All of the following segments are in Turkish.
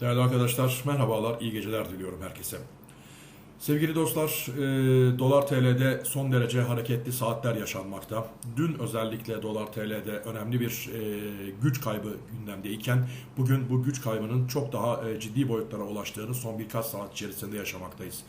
Değerli arkadaşlar, merhabalar, iyi geceler diliyorum herkese. Sevgili dostlar, e, dolar TL'de son derece hareketli saatler yaşanmakta. Dün özellikle dolar TL'de önemli bir e, güç kaybı gündemdeyken bugün bu güç kaybının çok daha e, ciddi boyutlara ulaştığını son birkaç saat içerisinde yaşamaktayız.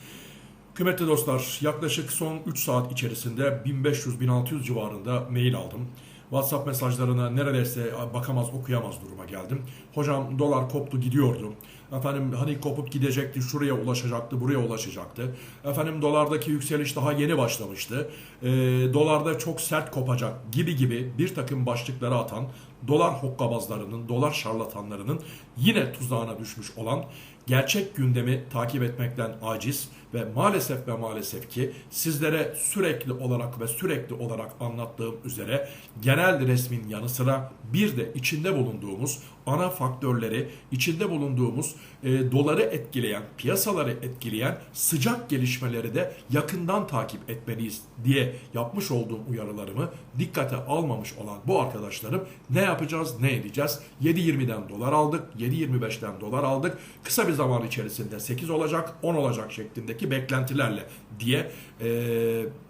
Kıymetli dostlar, yaklaşık son 3 saat içerisinde 1500-1600 civarında mail aldım. WhatsApp mesajlarına neredeyse bakamaz okuyamaz duruma geldim. Hocam dolar koptu gidiyordu. Efendim hani kopup gidecekti şuraya ulaşacaktı buraya ulaşacaktı. Efendim dolardaki yükseliş daha yeni başlamıştı. Ee, dolarda çok sert kopacak gibi gibi bir takım başlıkları atan dolar hokkabazlarının, dolar şarlatanlarının yine tuzağına düşmüş olan gerçek gündemi takip etmekten aciz ve maalesef ve maalesef ki sizlere sürekli olarak ve sürekli olarak anlattığım üzere genel resmin yanı sıra bir de içinde bulunduğumuz ana faktörleri, içinde bulunduğumuz e, doları etkileyen, piyasaları etkileyen sıcak gelişmeleri de yakından takip etmeliyiz diye yapmış olduğum uyarılarımı dikkate almamış olan bu arkadaşlarım ne yapacağız, ne edeceğiz? 7.20'den dolar aldık, 7.25'ten dolar aldık. Kısa bir zaman içerisinde 8 olacak, 10 olacak şeklindeki beklentilerle diye e,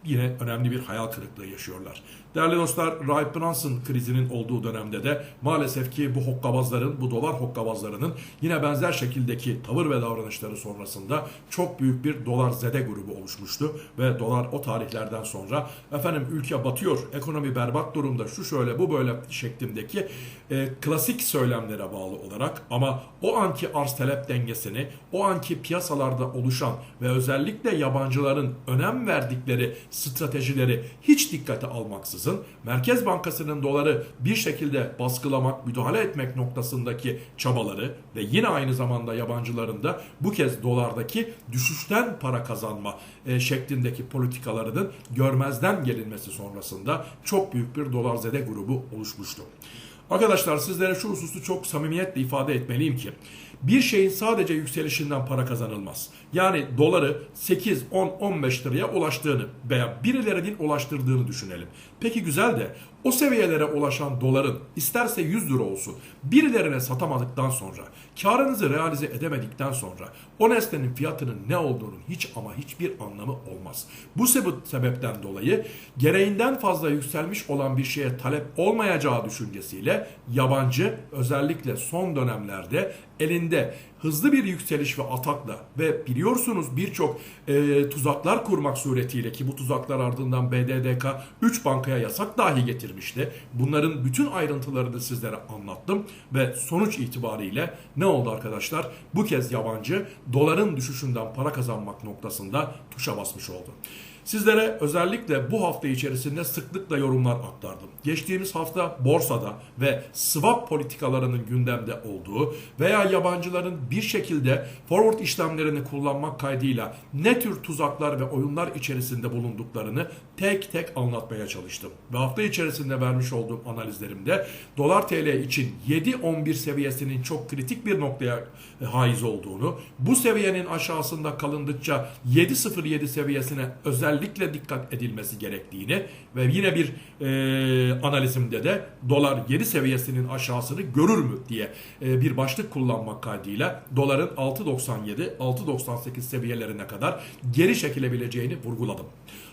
yine önemli bir hayal kırıklığı yaşıyorlar. Değerli dostlar, Rahip Brunson krizinin olduğu dönemde de maalesef ki bu hokkabazların, bu dolar hokkabazlarının yine benzer şekildeki tavır ve davranışları sonrasında çok büyük bir dolar zede grubu oluşmuştu. Ve dolar o tarihlerden sonra efendim ülke batıyor, ekonomi berbat durumda, şu şöyle bu böyle şeklindeki e, klasik söylemlere bağlı olarak ama o anki arz talep dengesini, o anki piyasalarda oluşan ve özellikle yabancıların önem verdikleri stratejileri hiç dikkate almaksızın Merkez Bankası'nın doları bir şekilde baskılamak, müdahale etmek noktasındaki çabaları ve yine aynı zamanda yabancıların da bu kez dolardaki düşüşten para kazanma e, şeklindeki politikalarının görmezden gelinmesi sonrasında çok büyük bir dolar zede grubu oluşmuştu. Arkadaşlar sizlere şu hususu çok samimiyetle ifade etmeliyim ki bir şeyin sadece yükselişinden para kazanılmaz. Yani doları 8, 10, 15 liraya ulaştığını veya birilerinin ulaştırdığını düşünelim. Peki güzel de o seviyelere ulaşan doların isterse 100 lira olsun birilerine satamadıktan sonra karınızı realize edemedikten sonra o nesnenin fiyatının ne olduğunun hiç ama hiçbir anlamı olmaz. Bu sebepten dolayı gereğinden fazla yükselmiş olan bir şeye talep olmayacağı düşüncesiyle yabancı özellikle son dönemlerde elinde hızlı bir yükseliş ve atakla ve biliyorsunuz birçok e, tuzaklar kurmak suretiyle ki bu tuzaklar ardından BDDK 3 bankaya yasak dahi getirmişti. Bunların bütün ayrıntılarını sizlere anlattım ve sonuç itibariyle ne oldu arkadaşlar? Bu kez yabancı doların düşüşünden para kazanmak noktasında tuşa basmış oldu. Sizlere özellikle bu hafta içerisinde sıklıkla yorumlar aktardım. Geçtiğimiz hafta borsada ve swap politikalarının gündemde olduğu veya yabancıların bir şekilde forward işlemlerini kullanmak kaydıyla ne tür tuzaklar ve oyunlar içerisinde bulunduklarını tek tek anlatmaya çalıştım. Ve hafta içerisinde vermiş olduğum analizlerimde dolar TL için 7-11 seviyesinin çok kritik bir noktaya haiz olduğunu, bu seviyenin aşağısında kalındıkça 7.07 seviyesine özellikle dikkat edilmesi gerektiğini ve yine bir e, analizimde de dolar 7 seviyesinin aşağısını görür mü diye e, bir başlık kullanmak kaydıyla doların 6.97 6.98 seviyelerine kadar geri çekilebileceğini vurguladım.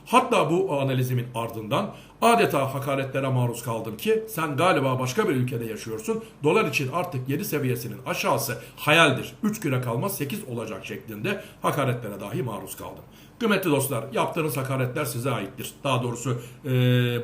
Hatta bu analizimin ardından adeta hakaretlere maruz kaldım ki sen galiba başka bir ülkede yaşıyorsun. Dolar için artık 7 seviyesinin aşağısı hayaldir. 3 güne kalmaz 8 olacak şeklinde hakaretlere dahi maruz kaldım. Kıymetli dostlar yaptığınız hakaretler size aittir. Daha doğrusu e,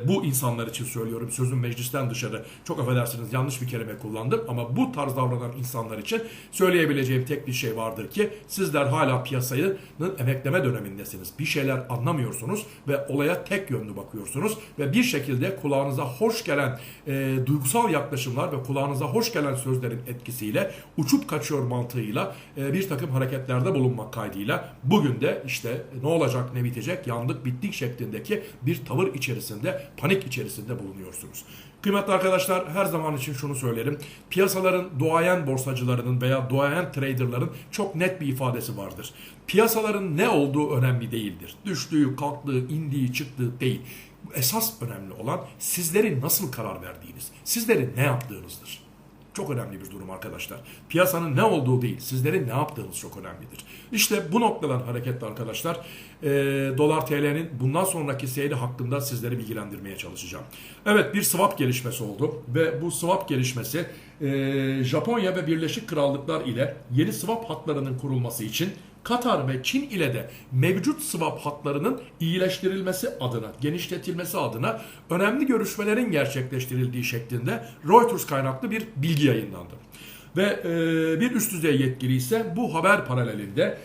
bu insanlar için söylüyorum sözüm meclisten dışarı çok affedersiniz yanlış bir kelime kullandım ama bu tarz davranan insanlar için söyleyebileceğim tek bir şey vardır ki sizler hala piyasanın emekleme dönemindesiniz. Bir şeyler anlamıyorsunuz ve olaya tek yönlü bakıyorsunuz ve bir şekilde kulağınıza hoş gelen e, duygusal yaklaşımlar ve kulağınıza hoş gelen sözlerin etkisiyle uçup kaçıyor mantığıyla e, bir takım hareketlerde bulunmak kaydıyla bugün de işte ne olacak ne bitecek yandık bittik şeklindeki bir tavır içerisinde panik içerisinde bulunuyorsunuz. Kıymetli arkadaşlar her zaman için şunu söylerim. Piyasaların duayen borsacılarının veya duayen traderların çok net bir ifadesi vardır. Piyasaların ne olduğu önemli değildir. Düştüğü, kalktığı, indiği, çıktığı değil. Esas önemli olan sizlerin nasıl karar verdiğiniz, sizlerin ne yaptığınızdır. çok önemli bir durum arkadaşlar. Piyasanın ne olduğu değil, sizlerin ne yaptığınız çok önemlidir. İşte bu noktadan hareketle arkadaşlar e, dolar TL'nin bundan sonraki seyri hakkında sizleri bilgilendirmeye çalışacağım. Evet bir swap gelişmesi oldu ve bu swap gelişmesi e, Japonya ve Birleşik Krallıklar ile yeni swap hatlarının kurulması için Katar ve Çin ile de mevcut swap hatlarının iyileştirilmesi adına, genişletilmesi adına önemli görüşmelerin gerçekleştirildiği şeklinde Reuters kaynaklı bir bilgi yayınlandı. Ve e, bir üst düzey yetkili ise bu haber paralelinde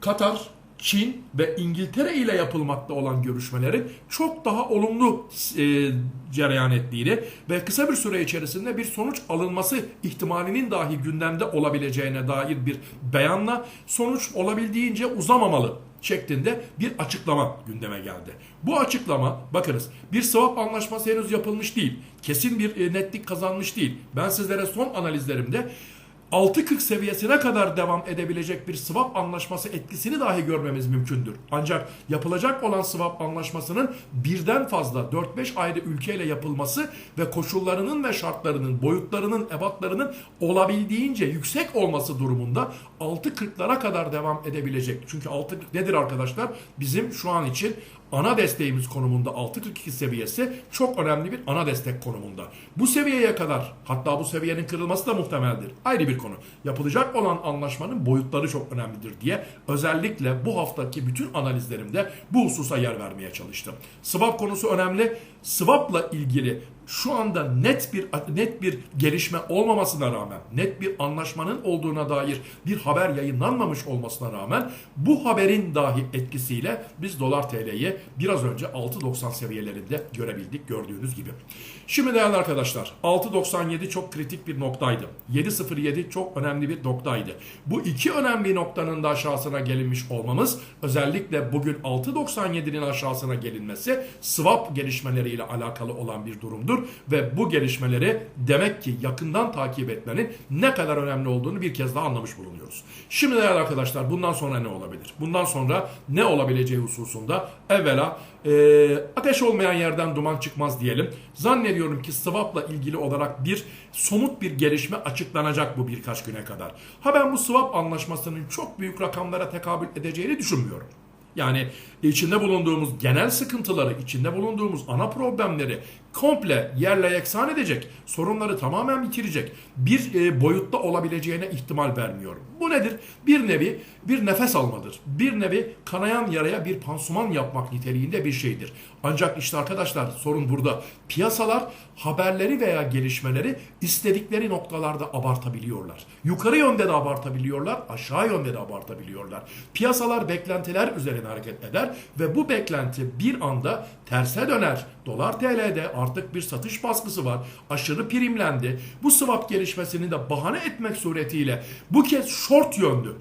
Katar, Çin ve İngiltere ile yapılmakta olan görüşmelerin çok daha olumlu e, cereyan ettiğini ve kısa bir süre içerisinde bir sonuç alınması ihtimalinin dahi gündemde olabileceğine dair bir beyanla sonuç olabildiğince uzamamalı şeklinde bir açıklama gündeme geldi. Bu açıklama bakınız bir swap anlaşması henüz yapılmış değil. Kesin bir e, netlik kazanmış değil. Ben sizlere son analizlerimde 6.40 seviyesine kadar devam edebilecek bir swap anlaşması etkisini dahi görmemiz mümkündür. Ancak yapılacak olan swap anlaşmasının birden fazla 4-5 ayrı ülkeyle yapılması ve koşullarının ve şartlarının, boyutlarının, ebatlarının olabildiğince yüksek olması durumunda 6.40'lara kadar devam edebilecek. Çünkü 6.40 nedir arkadaşlar? Bizim şu an için ana desteğimiz konumunda 6.42 seviyesi çok önemli bir ana destek konumunda. Bu seviyeye kadar hatta bu seviyenin kırılması da muhtemeldir. Ayrı bir konu. Yapılacak olan anlaşmanın boyutları çok önemlidir diye özellikle bu haftaki bütün analizlerimde bu hususa yer vermeye çalıştım. Swap konusu önemli. Swap'la ilgili şu anda net bir net bir gelişme olmamasına rağmen, net bir anlaşmanın olduğuna dair bir haber yayınlanmamış olmasına rağmen bu haberin dahi etkisiyle biz dolar TL'yi biraz önce 6.90 seviyelerinde görebildik gördüğünüz gibi. Şimdi değerli arkadaşlar 6.97 çok kritik bir noktaydı. 7.07 çok önemli bir noktaydı. Bu iki önemli noktanın da aşağısına gelinmiş olmamız özellikle bugün 6.97'nin aşağısına gelinmesi swap gelişmeleriyle alakalı olan bir durumdur ve bu gelişmeleri demek ki yakından takip etmenin ne kadar önemli olduğunu bir kez daha anlamış bulunuyoruz. Şimdi değerli arkadaşlar bundan sonra ne olabilir? Bundan sonra ne olabileceği hususunda evvela e, ateş olmayan yerden duman çıkmaz diyelim. Zannediyorum ki swap'la ilgili olarak bir somut bir gelişme açıklanacak bu birkaç güne kadar. Ha ben bu swap anlaşmasının çok büyük rakamlara tekabül edeceğini düşünmüyorum. Yani içinde bulunduğumuz genel sıkıntıları, içinde bulunduğumuz ana problemleri komple yerle yeksan edecek, sorunları tamamen bitirecek bir e, boyutta olabileceğine ihtimal vermiyorum. Bu nedir? Bir nevi bir nefes almadır. Bir nevi kanayan yaraya bir pansuman yapmak niteliğinde bir şeydir. Ancak işte arkadaşlar sorun burada. Piyasalar haberleri veya gelişmeleri istedikleri noktalarda abartabiliyorlar. Yukarı yönde de abartabiliyorlar, aşağı yönde de abartabiliyorlar. Piyasalar beklentiler üzerine hareket eder ve bu beklenti bir anda terse döner. Dolar TL'de artık bir satış baskısı var. Aşırı primlendi. Bu swap gelişmesini de bahane etmek suretiyle bu kez short yönlü,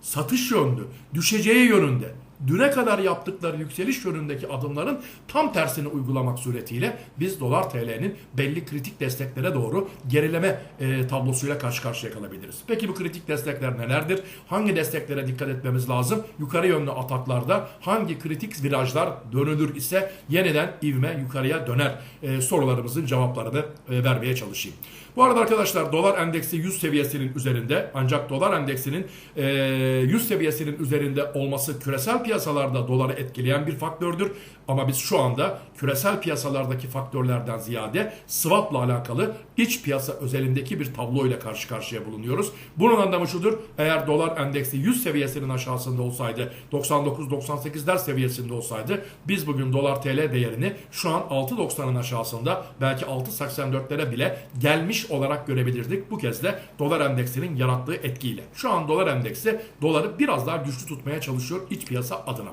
satış yönlü, düşeceği yönünde düne kadar yaptıkları yükseliş yönündeki adımların tam tersini uygulamak suretiyle biz dolar TL'nin belli kritik desteklere doğru gerileme e, tablosuyla karşı karşıya kalabiliriz. Peki bu kritik destekler nelerdir? Hangi desteklere dikkat etmemiz lazım? Yukarı yönlü ataklarda hangi kritik virajlar dönülür ise yeniden ivme yukarıya döner e, sorularımızın cevaplarını e, vermeye çalışayım. Bu arada arkadaşlar dolar endeksi 100 seviyesinin üzerinde ancak dolar endeksinin e, 100 seviyesinin üzerinde olması küresel piyasalarda doları etkileyen bir faktördür. Ama biz şu anda küresel piyasalardaki faktörlerden ziyade swap'la alakalı iç piyasa özelindeki bir tabloyla karşı karşıya bulunuyoruz. Bunun anlamı şudur. Eğer dolar endeksi 100 seviyesinin aşağısında olsaydı 99-98'ler seviyesinde olsaydı biz bugün dolar TL değerini şu an 6.90'ın aşağısında belki 6.84'lere bile gelmiş olarak görebilirdik. Bu kez de dolar endeksinin yarattığı etkiyle. Şu an dolar endeksi doları biraz daha güçlü tutmaya çalışıyor iç piyasa adına.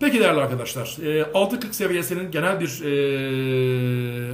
Peki değerli arkadaşlar, 6.40 seviyesinin genel bir e,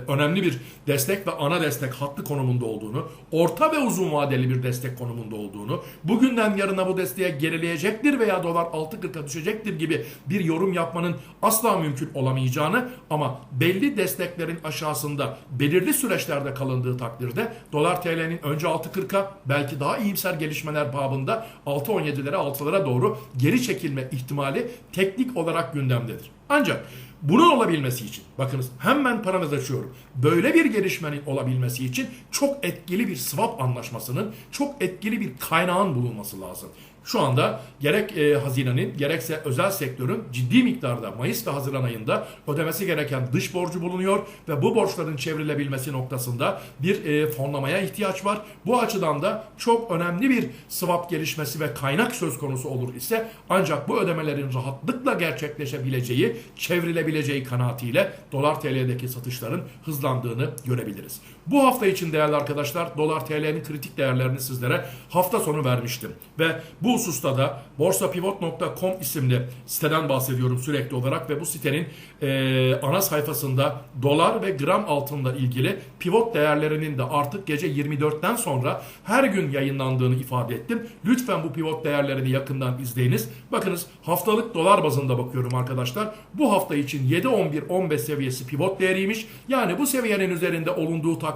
önemli bir destek ve ana destek hattı konumunda olduğunu, orta ve uzun vadeli bir destek konumunda olduğunu, bugünden yarına bu desteğe gerileyecektir veya dolar 6.40'a düşecektir gibi bir yorum yapmanın asla mümkün olamayacağını ama belli desteklerin aşağısında belirli süreçlerde kalındığı takdirde dolar TL'nin önce 6.40'a belki daha iyimser gelişmeler babında 6.17'lere 6'lara doğru geri çekilme ihtimali teknik olarak gündemdedir. Ancak bunun olabilmesi için bakınız hemen paranız açıyorum. Böyle bir gelişmenin olabilmesi için çok etkili bir swap anlaşmasının, çok etkili bir kaynağın bulunması lazım. Şu anda gerek e, hazinenin gerekse özel sektörün ciddi miktarda Mayıs ve Haziran ayında ödemesi gereken dış borcu bulunuyor ve bu borçların çevrilebilmesi noktasında bir e, fonlamaya ihtiyaç var. Bu açıdan da çok önemli bir swap gelişmesi ve kaynak söz konusu olur ise ancak bu ödemelerin rahatlıkla gerçekleşebileceği, çevrilebileceği kanaatiyle dolar TL'deki satışların hızlandığını görebiliriz. Bu hafta için değerli arkadaşlar dolar TL'nin kritik değerlerini sizlere hafta sonu vermiştim. Ve bu hususta da borsapivot.com isimli siteden bahsediyorum sürekli olarak ve bu sitenin e, ana sayfasında dolar ve gram altınla ilgili pivot değerlerinin de artık gece 24'ten sonra her gün yayınlandığını ifade ettim. Lütfen bu pivot değerlerini yakından izleyiniz. Bakınız haftalık dolar bazında bakıyorum arkadaşlar. Bu hafta için 7-11-15 seviyesi pivot değeriymiş. Yani bu seviyenin üzerinde olunduğu takdirde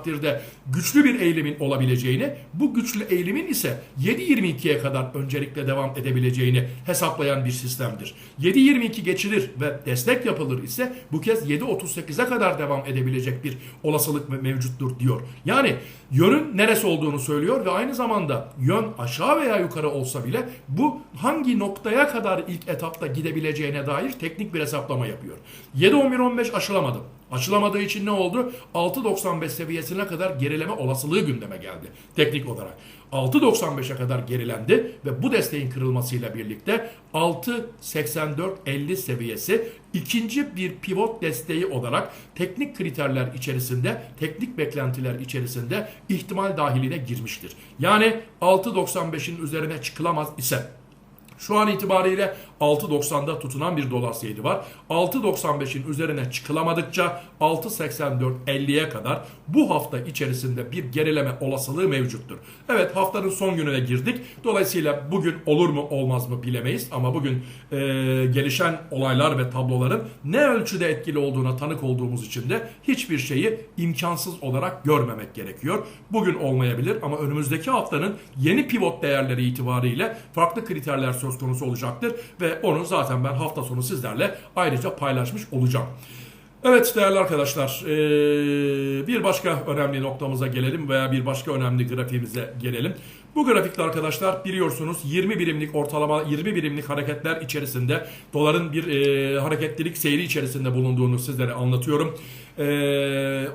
güçlü bir eğilimin olabileceğini, bu güçlü eğilimin ise 7.22'ye kadar öncelikle devam edebileceğini hesaplayan bir sistemdir. 7.22 geçilir ve destek yapılır ise bu kez 7.38'e kadar devam edebilecek bir olasılık mevcuttur diyor. Yani yönün neresi olduğunu söylüyor ve aynı zamanda yön aşağı veya yukarı olsa bile bu hangi noktaya kadar ilk etapta gidebileceğine dair teknik bir hesaplama yapıyor. 7.11-15 aşılamadı. Açılamadığı için ne oldu? 6.95 seviyesine kadar gerileme olasılığı gündeme geldi teknik olarak. 6.95'e kadar gerilendi ve bu desteğin kırılmasıyla birlikte 6.84.50 seviyesi ikinci bir pivot desteği olarak teknik kriterler içerisinde, teknik beklentiler içerisinde ihtimal dahiline girmiştir. Yani 6.95'in üzerine çıkılamaz ise şu an itibariyle 6.90'da tutunan bir dolar seyri var. 6.95'in üzerine çıkılamadıkça 6.84.50'ye kadar bu hafta içerisinde bir gerileme olasılığı mevcuttur. Evet haftanın son gününe girdik. Dolayısıyla bugün olur mu olmaz mı bilemeyiz ama bugün e, gelişen olaylar ve tabloların ne ölçüde etkili olduğuna tanık olduğumuz için de hiçbir şeyi imkansız olarak görmemek gerekiyor. Bugün olmayabilir ama önümüzdeki haftanın yeni pivot değerleri itibariyle farklı kriterler söz konusu olacaktır ve onu zaten ben hafta sonu sizlerle ayrıca paylaşmış olacağım. Evet değerli arkadaşlar bir başka önemli noktamıza gelelim veya bir başka önemli grafiğimize gelelim. Bu grafikte arkadaşlar biliyorsunuz 20 birimlik ortalama 20 birimlik hareketler içerisinde doların bir hareketlilik seyri içerisinde bulunduğunu sizlere anlatıyorum. Eee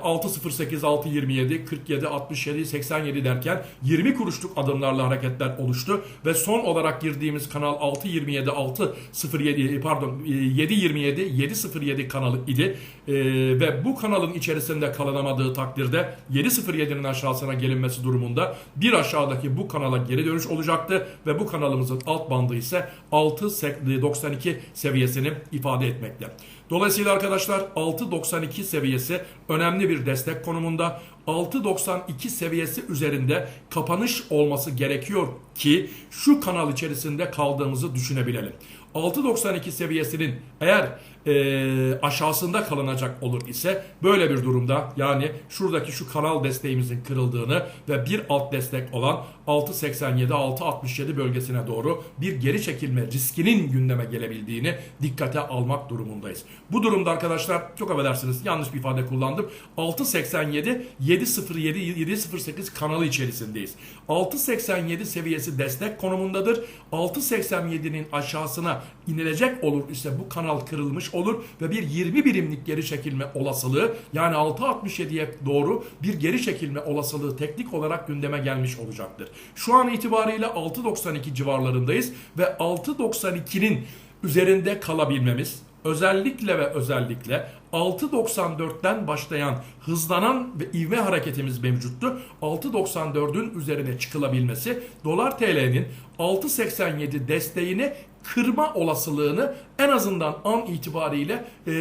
6.08, 6.27, 47, 67, 87 derken 20 kuruşluk adımlarla hareketler oluştu. Ve son olarak girdiğimiz kanal 6.27, 6.07 pardon e, 7.27, 7.07 kanalı idi. Eee, ve bu kanalın içerisinde kalınamadığı takdirde 7.07'nin aşağısına gelinmesi durumunda bir aşağıdaki bu kanala geri dönüş olacaktı. Ve bu kanalımızın alt bandı ise 6.92 seviyesini ifade etmekte. Dolayısıyla arkadaşlar 6.92 seviyesi önemli bir destek konumunda. 6.92 seviyesi üzerinde kapanış olması gerekiyor ki şu kanal içerisinde kaldığımızı düşünebilelim. 6.92 seviyesinin eğer e, aşağısında kalınacak olur ise böyle bir durumda yani şuradaki şu kanal desteğimizin kırıldığını ve bir alt destek olan 6.87 6.67 bölgesine doğru bir geri çekilme riskinin gündeme gelebildiğini dikkate almak durumundayız. Bu durumda arkadaşlar çok affedersiniz yanlış bir ifade kullandım. 6.87 7.07 7.08 kanalı içerisindeyiz. 6.87 seviyesi destek konumundadır. 6.87'nin aşağısına inilecek olur ise bu kanal kırılmış olur ve bir 20 birimlik geri çekilme olasılığı yani 6.67'ye doğru bir geri çekilme olasılığı teknik olarak gündeme gelmiş olacaktır. Şu an itibariyle 6.92 civarlarındayız ve 6.92'nin üzerinde kalabilmemiz özellikle ve özellikle 6.94'ten başlayan hızlanan ve ivme hareketimiz mevcuttu. 6.94'ün üzerine çıkılabilmesi dolar TL'nin 6.87 desteğini kırma olasılığını en azından an itibariyle e,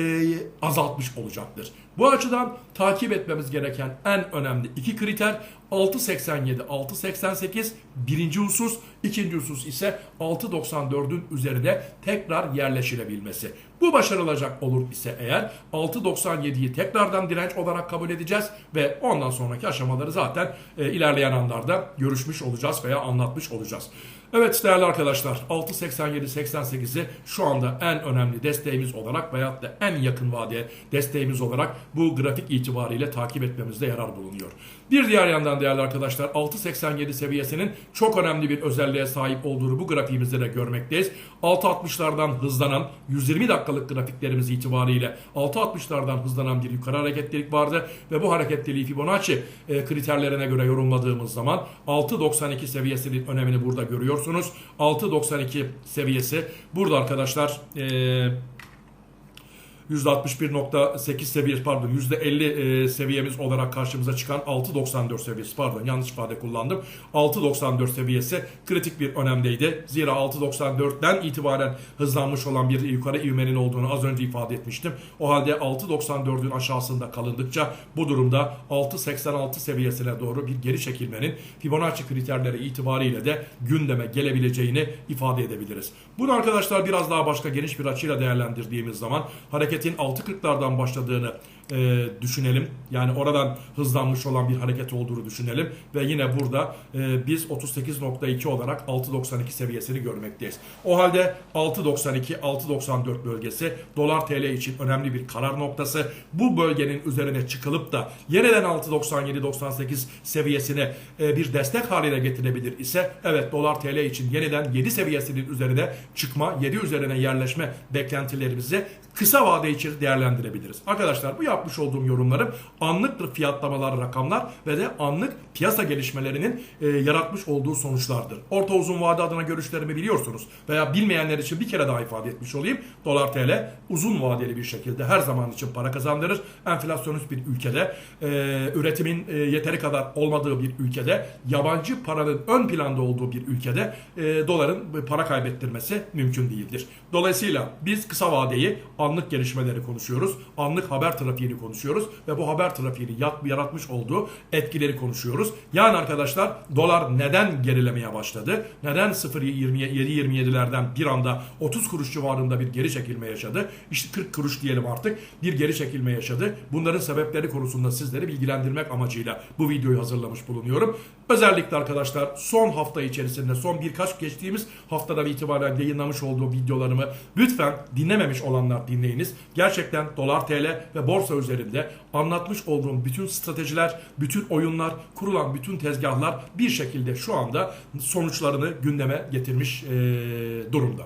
azaltmış olacaktır. Bu açıdan takip etmemiz gereken en önemli iki kriter 6.87, 6.88 birinci husus, ikinci husus ise 6.94'ün üzerinde tekrar yerleşilebilmesi. Bu başarılacak olur ise eğer 6.97'yi tekrardan direnç olarak kabul edeceğiz ve ondan sonraki aşamaları zaten e, ilerleyen anlarda görüşmüş olacağız veya anlatmış olacağız. Evet değerli arkadaşlar 6.87 6.88'i şu anda en önemli desteğimiz olarak veyahut da en yakın vadeye desteğimiz olarak bu grafik itibariyle takip etmemizde yarar bulunuyor. Bir diğer yandan değerli arkadaşlar 6.87 seviyesinin çok önemli bir özelliğe sahip olduğunu bu grafiğimizde de görmekteyiz. 6.60'lardan hızlanan 120 dakikalık grafiklerimiz itibariyle 6.60'lardan hızlanan bir yukarı hareketlilik vardı ve bu hareketliliği Fibonacci e, kriterlerine göre yorumladığımız zaman 6.92 seviyesinin önemini burada görüyorsunuz. 6.92 seviyesi burada arkadaşlar e, %61.8 seviyesi pardon %50 e, seviyemiz olarak karşımıza çıkan 6.94 seviyesi pardon yanlış ifade kullandım. 6.94 seviyesi kritik bir önemdeydi. Zira 6.94'ten itibaren hızlanmış olan bir yukarı ivmenin olduğunu az önce ifade etmiştim. O halde 6.94'ün aşağısında kalındıkça bu durumda 6.86 seviyesine doğru bir geri çekilmenin Fibonacci kriterleri itibariyle de gündeme gelebileceğini ifade edebiliriz. Bunu arkadaşlar biraz daha başka geniş bir açıyla değerlendirdiğimiz zaman hareketin 6.40'lardan başladığını e, düşünelim. Yani oradan hızlanmış olan bir hareket olduğunu düşünelim. Ve yine burada e, biz 38.2 olarak 6.92 seviyesini görmekteyiz. O halde 6.92, 6.94 bölgesi dolar TL için önemli bir karar noktası. Bu bölgenin üzerine çıkılıp da yeniden 6.97-98 seviyesine e, bir destek haline getirebilir ise evet dolar TL için yeniden 7 seviyesinin üzerine çıkma, 7 üzerine yerleşme beklentilerimizi kısa vade için değerlendirebiliriz. Arkadaşlar bu yapmış olduğum yorumlarım anlık fiyatlamalar, rakamlar ve de anlık piyasa gelişmelerinin e, yaratmış olduğu sonuçlardır. Orta uzun vade adına görüşlerimi biliyorsunuz veya bilmeyenler için bir kere daha ifade etmiş olayım. Dolar TL uzun vadeli bir şekilde her zaman için para kazandırır. Enflasyonist bir ülkede, e, üretimin e, yeteri kadar olmadığı bir ülkede, yabancı paranın ön planda olduğu bir ülkede e, doların para kaybettirmesi mümkün değildir. Dolayısıyla biz kısa vadeyi anlık gelişmeleri konuşuyoruz. Anlık haber trafiğini konuşuyoruz ve bu haber trafiğini yaratmış olduğu etkileri konuşuyoruz. Yani arkadaşlar dolar neden gerilemeye başladı? Neden 0.27-27'lerden bir anda 30 kuruş civarında bir geri çekilme yaşadı? İşte 40 kuruş diyelim artık bir geri çekilme yaşadı. Bunların sebepleri konusunda sizleri bilgilendirmek amacıyla bu videoyu hazırlamış bulunuyorum. Özellikle arkadaşlar son hafta içerisinde son birkaç geçtiğimiz haftadan itibaren yayınlamış olduğu videolarımı lütfen dinlememiş olanlar dinleyiniz. Gerçekten dolar TL ve borsa üzerinde anlatmış olduğum bütün stratejiler, bütün oyunlar, kurulan bütün tezgahlar bir şekilde şu anda sonuçlarını gündeme getirmiş durumda.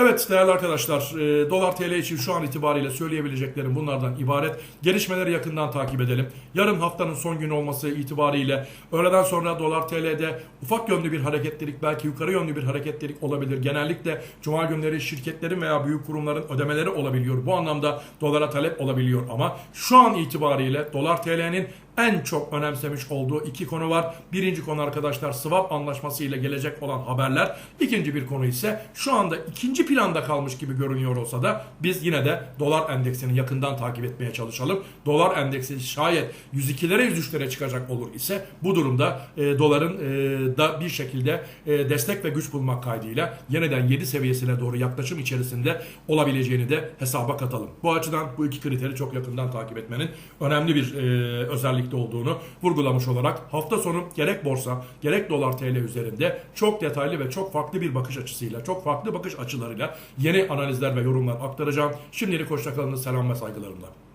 Evet değerli arkadaşlar, e, dolar TL için şu an itibariyle söyleyebileceklerim bunlardan ibaret. Gelişmeleri yakından takip edelim. Yarın haftanın son günü olması itibariyle öğleden sonra dolar TL'de ufak yönlü bir hareketlilik, belki yukarı yönlü bir hareketlilik olabilir. Genellikle cuma günleri şirketlerin veya büyük kurumların ödemeleri olabiliyor. Bu anlamda dolara talep olabiliyor ama şu an itibariyle dolar TL'nin en çok önemsemiş olduğu iki konu var. Birinci konu arkadaşlar swap anlaşması ile gelecek olan haberler. İkinci bir konu ise şu anda ikinci planda kalmış gibi görünüyor olsa da biz yine de dolar endeksini yakından takip etmeye çalışalım. Dolar endeksi şayet 102'lere 103'lere çıkacak olur ise bu durumda e, doların e, da bir şekilde e, destek ve güç bulmak kaydıyla yeniden 7 seviyesine doğru yaklaşım içerisinde olabileceğini de hesaba katalım. Bu açıdan bu iki kriteri çok yakından takip etmenin önemli bir e, özellik olduğunu vurgulamış olarak hafta sonu gerek borsa gerek dolar TL üzerinde çok detaylı ve çok farklı bir bakış açısıyla, çok farklı bakış açılarıyla yeni analizler ve yorumlar aktaracağım. Şimdilik hoşçakalın, selam ve saygılarımla.